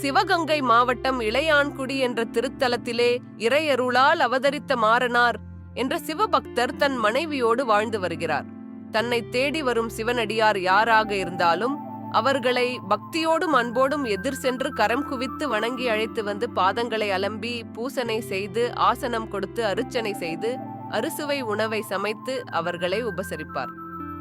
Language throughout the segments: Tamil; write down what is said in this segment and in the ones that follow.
சிவகங்கை மாவட்டம் இளையான்குடி என்ற திருத்தலத்திலே இறையருளால் அவதரித்த மாறனார் என்ற சிவபக்தர் தன் மனைவியோடு வாழ்ந்து வருகிறார். தன்னை தேடி வரும் சிவனடியார் யாராக இருந்தாலும் அவர்களை பக்தியோடும் அன்போடும் எதிர் சென்று கரம் குவித்து வணங்கி அழைத்து வந்து பாதங்களை அலம்பி பூசனை செய்து ஆசனம் கொடுத்து அருச்சனை செய்து அறுசுவை உணவை சமைத்து அவர்களை உபசரிப்பார்.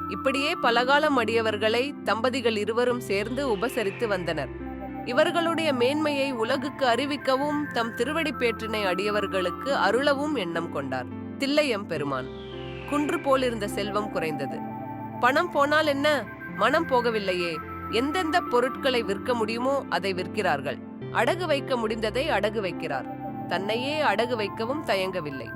இப்படியே பலகாலம் அடியவர்களை தம்பதிகள் இருவரும் சேர்ந்து உபசரித்து வந்தனர். இவர்களுடைய மேன்மையை உலகுக்கு அறிவிக்கவும் தம் திருவடிப்பேற்றினை அடியவர்களுக்கு அருளவும் எண்ணம் கொண்டார். தில்லையம் பெருமான் குன்று போலிருந்த செல்வம் குறைந்தது. பணம் போனால் என்ன? மனம் போகவில்லையே. எந்தெந்த பொருட்களை விற்க முடியுமோ அதை விற்கிறார்கள். அடகு வைக்க முடிந்ததை அடகு வைக்கிறார். தன்னையே அடகு வைக்கவும் தயங்கவில்லை.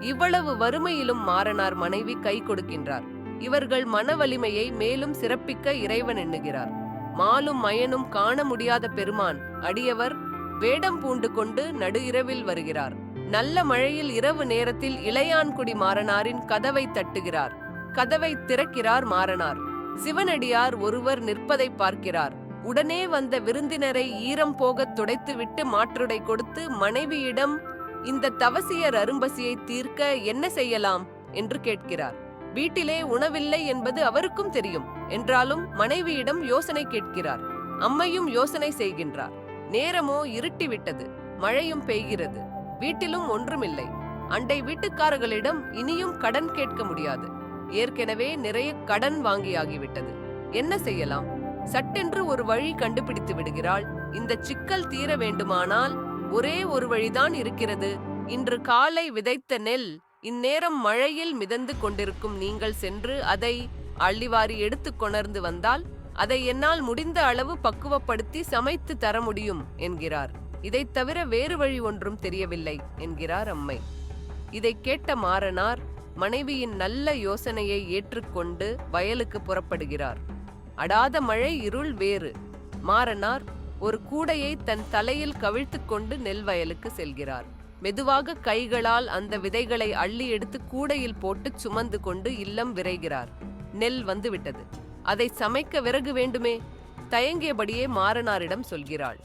இவ்வளவு வறுமையிலும் மாறனார் மனைவி கை கொடுக்கின்றார். இவர்கள் மன வலிமையை மேலும் சிறப்பிக்க இறைவன் எண்ணுகிறார். மாலும் மயனும் காண முடியாத பெருமான் அடியவர் வேடம் பூண்டு கொண்டு நடு இரவில் வருகிறார். நல்ல மழையில் இரவு நேரத்தில் இளையான்குடி மாறனாரின் கதவை தட்டுகிறார். கதவை திறக்கிறார் மாறனார். சிவனடியார் ஒருவர் நிற்பதை பார்க்கிறார். உடனே வந்த விருந்தினரை ஈரம் போகத் துடைத்துவிட்டு மாற்றுடை கொடுத்து மனைவியிடம் இந்த தவசியர் அரும்பசியை தீர்க்க என்ன செய்யலாம்? என்று கேட்கிறார். வீட்டிலே உணவில்லை என்பது அவருக்கும் தெரியும். என்றாலும் மனைவியிடம் யோசனை கேட்கிறார். அம்மையும் யோசனை செய்கின்றார். நேரமோ இருட்டிவிட்டது. மழையும் பெய்கிறது. வீட்டிலும் ஒன்றுமில்லை. அண்டை வீட்டுக்காரர்களிடம் இனியும் கடன் கேட்க முடியாது. ஏற்கனவே நிறைய கடன் வாங்கியாகிவிட்டது. என்ன செய்யலாம்? சட்டென்று ஒரு வழி கண்டுபிடித்து விடுகிறாள். இந்த சிக்கல் தீர வேண்டுமானால் ஒரே ஒரு வழிதான் இருக்கிறது. இன்று காலை விதைத்த நெல் இந்நேரம் மழையில் மிதந்து கொண்டிருக்கும் நீங்கள் சென்று அதை அள்ளிவாரி எடுத்து கொணர்ந்து வந்தால் அதை என்னால் முடிந்த அளவு பக்குவப்படுத்தி சமைத்து தர முடியும் என்கிறார். இதைத் தவிர வேறு வழி ஒன்றும் தெரியவில்லை என்கிறார் அம்மை. இதை கேட்ட மாறனார் மனைவியின் நல்ல யோசனையை ஏற்றுக்கொண்டு வயலுக்கு புறப்படுகிறார். அடாத மழை இருள் வேறு. மாறனார் ஒரு கூடையை தன் தலையில் கவிழ்த்து கொண்டு நெல் வயலுக்கு செல்கிறார். மெதுவாக கைகளால் அந்த விதைகளை அள்ளி எடுத்து கூடையில் போட்டு சுமந்து கொண்டு இல்லம் விரைகிறார். நெல் வந்துவிட்டது. அதை சமைக்க விறகு வேண்டுமே? தயங்கியபடியே மாறனாரிடம் சொல்கிறாள்.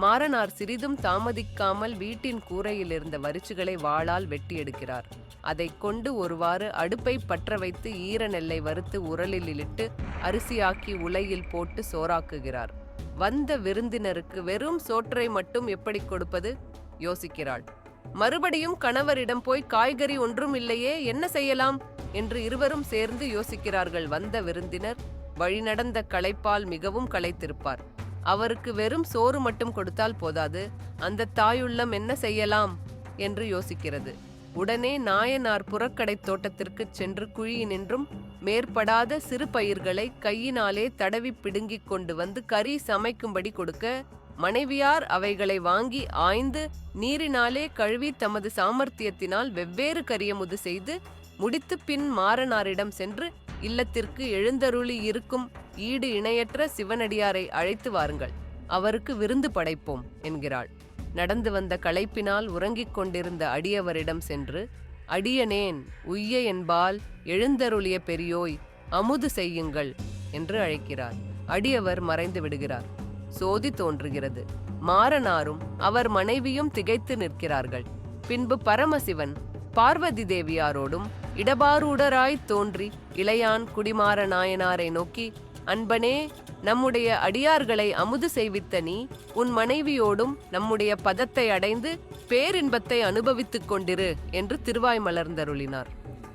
மாறனார் சிறிதும் தாமதிக்காமல் வீட்டின் கூரையில் இருந்த வரிச்சுகளை வாளால் வெட்டி எடுக்கிறார். அதைக் கொண்டு ஒருவாறு அடுப்பை பற்ற வைத்து ஈர நெல்லை வறுத்து உரலில் இட்டு அரிசியாக்கி உலையில் போட்டு சோறாக்குகிறார். வந்த விருந்தினருக்கு வெறும் சோற்றை மட்டும் எப்படி கொடுப்பது? யோசிக்கிறாள். மறுபடியும் கணவரிடம் போய் காய்கறி ஒன்றும் இல்லையே என்ன செய்யலாம்? என்று இருவரும் சேர்ந்து யோசிக்கிறார்கள். வந்த விருந்தினர் வழிநடந்த களைப்பால் மிகவும் களைத்திருப்பார். அவருக்கு வெறும் சோறு மட்டும் கொடுத்தால் போதாது. அந்த தாயுள்ளம் என்ன செய்யலாம்? என்று யோசிக்கிறது. உடனே நாயனார் புறக்கடை தோட்டத்திற்கு சென்று குழியினின்றும் மேற்படாத சிறு பயிர்களை கையினாலே தடவி பிடுங்கிக் கொண்டு வந்து கறி சமைக்கும்படி கொடுக்க மனைவியார் அவைகளை வாங்கி ஆய்ந்து நீரினாலே கழுவி தமது சாமர்த்தியத்தினால் வெவ்வேறு கரியமுது செய்து முடித்து பின் மாறனாரிடம் சென்று இல்லத்திற்கு எழுந்தருளி இருக்கும் ஈடு இணையற்ற சிவனடியாரை அழைத்து வாருங்கள். அவருக்கு விருந்து படைப்போம் என்கிறாள். நடந்து வந்த களைப்பினால் உறங்கிக் கொண்டிருந்த அடியவரிடம் சென்று அடியனேன் உய்ய என்பால் எழுந்தருளிய பெரியோய் அமுது செய்யுங்கள் என்று அழைக்கிறார். அடியவர் மறைந்து விடுகிறார். சோதி தோன்றுகிறது. மாறனாரும் அவர் மனைவியும் திகைத்து நிற்கிறார்கள். பின்பு பரமசிவன் பார்வதி தேவியாரோடும் இடபாரூடராய் தோன்றி இளையான் குடிமாற நாயனாரை நோக்கி அன்பனே நம்முடைய அடியார்களை அமுது செய்வித்த நீ உன் மனைவியோடும் நம்முடைய பதத்தை அடைந்து பேரின்பத்தை அனுபவித்துக் கொண்டிரு என்று திருவாய் மலர்ந்தருளினார்.